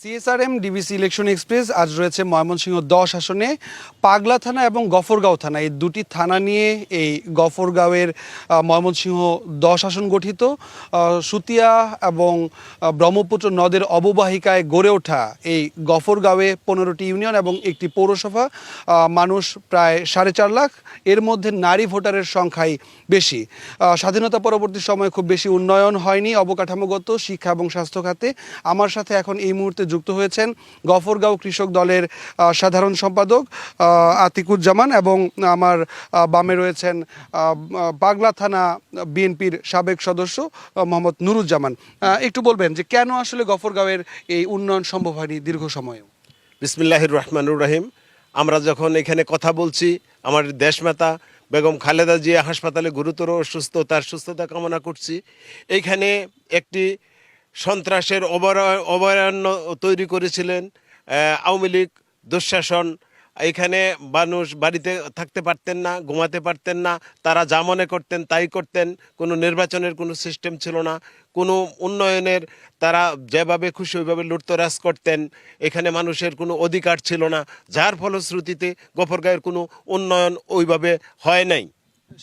CSRM, DBC election express, আজ রয়েছে ময়মনসিংহ দশ আসনে, পাগলা থানা এবং গফরগাঁও থানা। এই দুটি থানা নিয়ে এই গফরগাঁওয়ের ময়মনসিংহ দশ আসন গঠিত। সুতিয়া এবং ব্রহ্মপুত্র নদের অববাহিকায় গড়ে ওঠা এই গফরগাঁওয়ে পনেরোটি ইউনিয়ন এবং একটি পৌরসভা মানুষ প্রায় সাড়ে চার লাখ। এর মধ্যে নারী ভোটারের সংখ্যাই বেশি। স্বাধীনতা পরবর্তী সময়ে খুব বেশি উন্নয়ন হয়নি, অবকাঠামোগত, শিক্ষা এবং স্বাস্থ্য খাতে। আমার সাথে এখন এই মুহূর্তে যুক্ত হয়েছেন গফরগাঁও কৃষক দলের সাধারণ সম্পাদক আতিকুজ্জামান এবং আমার বামে রয়েছেন পাগলা থানা বিএনপির সাবেক সদস্য মোহাম্মদ নুরুজ্জামান। একটু বলবেন যে কেন আসলে গফরগাঁওয়ের এই উন্নয়ন সম্ভব হয়নি দীর্ঘ সময়ে বিসমিল্লাহির রহমানুর রাহিম। আমরা যখন এখানে কথা বলছি, আমার দেশমাতা বেগম খালেদা জিয়া হাসপাতালে গুরুতর অসুস্থ, তার সুস্থতা কামনা করছি। এইখানে একটি সন্ত্রাসের অভয়া- অভয়ারণ্য তৈরি করেছিলেন আওয়ামী লীগ দুঃশাসন। এখানে মানুষ বাড়িতে থাকতে পারতেন না, ঘুমাতে পারতেন না, তারা যা মনে করতেন তাই করতেন, কোনো নির্বাচনের কোনো সিস্টেম ছিল না, কোনো উন্নয়নের তারা যেভাবে খুশি ওইভাবে লুটতরাজ করতেন, এখানে মানুষের কোনো অধিকার ছিল না, যার ফলশ্রুতিতে গফরগাঁয়ের কোনো উন্নয়ন ওইভাবে হয় নাই।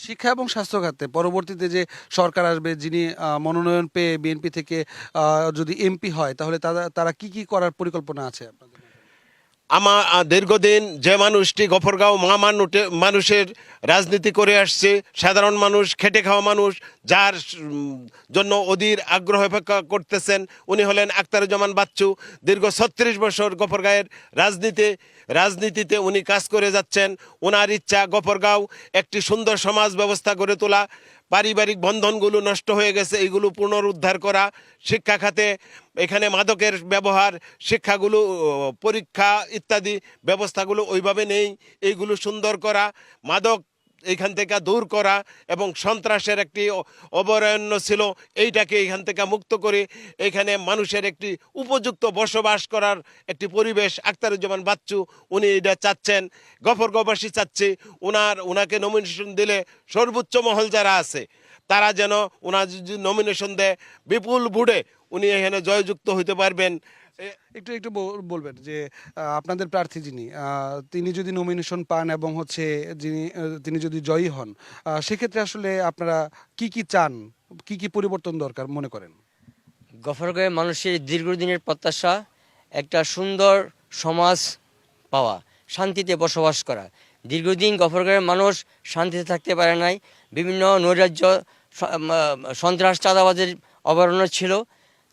শিক্ষা এবং স্বাস্থ্য খাতে পরবর্তীতে যে সরকার আসবে, যিনি মনোনয়ন পেয়ে বিএনপি থেকে যদি এমপি হয়, তাহলে তারা তারা কি কি করার পরিকল্পনা আছে আপনাদের? আমার দীর্ঘদিন যে মানুষটি গফরগাঁও মা মানুটে মানুষের রাজনীতি করে আসছে, সাধারণ মানুষ, খেটে খাওয়া মানুষ, যার জন্য অধীর আগ্রহ অপেক্ষা করতেছেন, উনি হলেন আক্তারুজ্জামান বাচ্চু। দীর্ঘ ছত্রিশ বছর গফরগাঁয়ের রাজনীতি, রাজনীতিতে উনি কাজ করে যাচ্ছেন। ওনার ইচ্ছা গফরগাঁও একটি সুন্দর সমাজ ব্যবস্থা গড়ে তোলা। পারিবারিক বন্ধনগুলো নষ্ট হয়ে গেছে এইগুলো পুনরুদ্ধার করা, শিক্ষা খাতে, এখানে মাদকের ব্যবহার, শিক্ষাগুলো পরীক্ষা ইত্যাদি ব্যবস্থাগুলো ওইভাবে নেই এইগুলো সুন্দর করা, মাদক এইখান থেকে দূর করা এবং সন্ত্রাসের একটি অ- অভয়ারণ্য ছিল, এইটাকে এইখান থেকে মুক্ত করে এখানে মানুষের একটি উপযুক্ত বসবাস করার একটি পরিবেশ আক্তারুজ্জামান বাচ্চু, উনি এটা চাচ্ছেন। গফর গবাসী চাচ্ছে ওনার ওনাকে নমিনেশন দিলে সর্বোচ্চ মহল যারা আছে, তারা যেন ওনার নমিনেশন দেয়, বিপুল বুড়ে উনি এখানে জয়যুক্ত হইতে পারবেন। একটু একটু বলবেন যে আপনাদের প্রার্থী যিনি তিনি যদি নমিনেশন পান এবং হচ্ছে যিনি তিনি যদি জয়ী হন সেক্ষেত্রে আসলে আপনারা কি কি চান? কি কি পরিবর্তন দরকার মনে করেন? গফরগাঁয়ের মানুষের দীর্ঘদিনের প্রত্যাশা, একটা সুন্দর সমাজ পাওয়া, শান্তিতে বসবাস করা। দীর্ঘদিন গফরগাঁয়ের মানুষ শান্তিতে থাকতে পারে নাই। বিভিন্ন নৈরাজ্য সন্ত্রাস, চাঁদাবাজের অবরণ্য ছিল।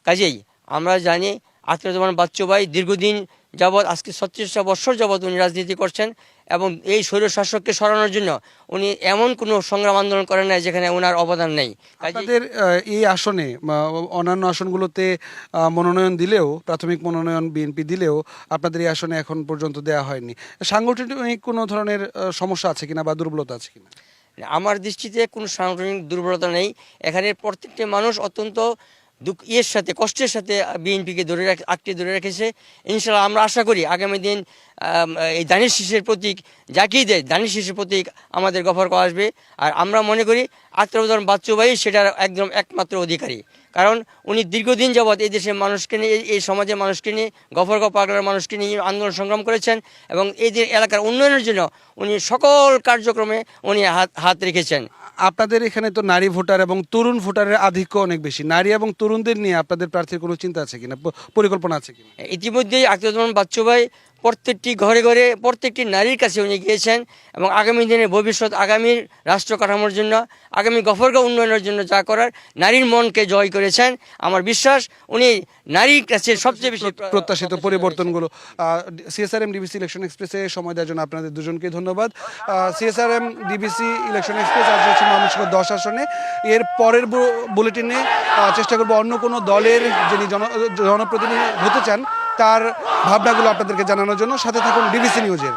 কাজেই আমরা জানি আত্মজমান বাচ্চুভাই দীর্ঘদিন যাবৎ আজকে ছত্রিশটা বছর যাবৎ উনি রাজনীতি করছেন এবং এই স্বৈর শাসককে সরানোর জন্য উনি এমন কোনো সংগ্রাম আন্দোলন করেন নাই যেখানে ওনার অবদান নেই। তাদের এই আসনে অন্যান্য আসনগুলোতে মনোনয়ন দিলেও প্রাথমিক মনোনয়ন বিএনপি দিলেও আপনাদের এই আসনে এখন পর্যন্ত দেওয়া হয়নি। সাংগঠনিক কোনো ধরনের সমস্যা আছে কিনা বা দুর্বলতা আছে কিনা? আমার দৃষ্টিতে কোনো সাংগঠনিক দুর্বলতা নেই। এখানে প্রত্যেকটি মানুষ অত্যন্ত দুঃখ, ইয়ের সাথে, কষ্টের সাথে বিএনপিকে ধরে রাখ আঁকড়ে ধরে রেখেছে। ইনশাল্লাহ আমরা আশা করি আগামী দিন এই দানিশ শীষের প্রতীক যাকেই দেয় দানিশ শীষের প্রতীক আমাদের গফর আসবে। আর আমরা মনে করি আত্মপ্রধান বাচ্চু সেটার একদম একমাত্র অধিকারী। কারণ উনি দীর্ঘদিন যাবৎ এই দেশের মানুষকে নিয়ে, এই- সমাজের মানুষকে নিয়ে গফর গফ পাগলার মানুষকে নিয়ে আন্দোলন সংগ্রাম করেছেন এবং এই এলাকার উন্নয়নের জন্য উনি সকল কার্যক্রমে উনি হাত হাত রেখেছেন। আপনাদের এখানে তো নারী ভোটার এবং তরুণ ভোটারের আধিক্য অনেক বেশি। নারী এবং তরুণদের নিয়ে আপনাদের প্রার্থীর কোনো চিন্তা আছে কিনা? পরিকল্পনা আছে কিনা? ইতিমধ্যেই আক্তারুজ্জামান বাচ্চু ভাই প্রত্যেকটি ঘরে ঘরে প্রত্যেকটি নারীর কাছে উনি গিয়েছেন এবং আগামী দিনে ভবিষ্যৎ আগামীর রাষ্ট্র কাঠামোর জন্য, আগামী গফরগাঁও উন্নয়নের জন্য যা করার নারীর মনকে জয় করেছেন। আমার বিশ্বাস উনি নারীর কাছে সবচেয়ে বেশি প্রত্যাশিত পরিবর্তনগুলো সিএসআরএম ডিবিসি ইলেকশন এক্সপ্রেসে সময় দেওয়ার জন্য আপনাদের দুজনকে ধন্যবাদ। সিএসআরএম ডিবিসি ইলেকশন এক্সপ্রেস আজ হচ্ছে ময়মনসিংহ দশ আসনে। এর পরের বুলেটিনে চেষ্টা করব অন্য কোনো দলের যিনি জন জনপ্রতিনিধি হতে চান তার ভাবনাগুলো আপনাদেরকে জানানোর জন্য সাথে থাকুন ডিবিসি নিউজের।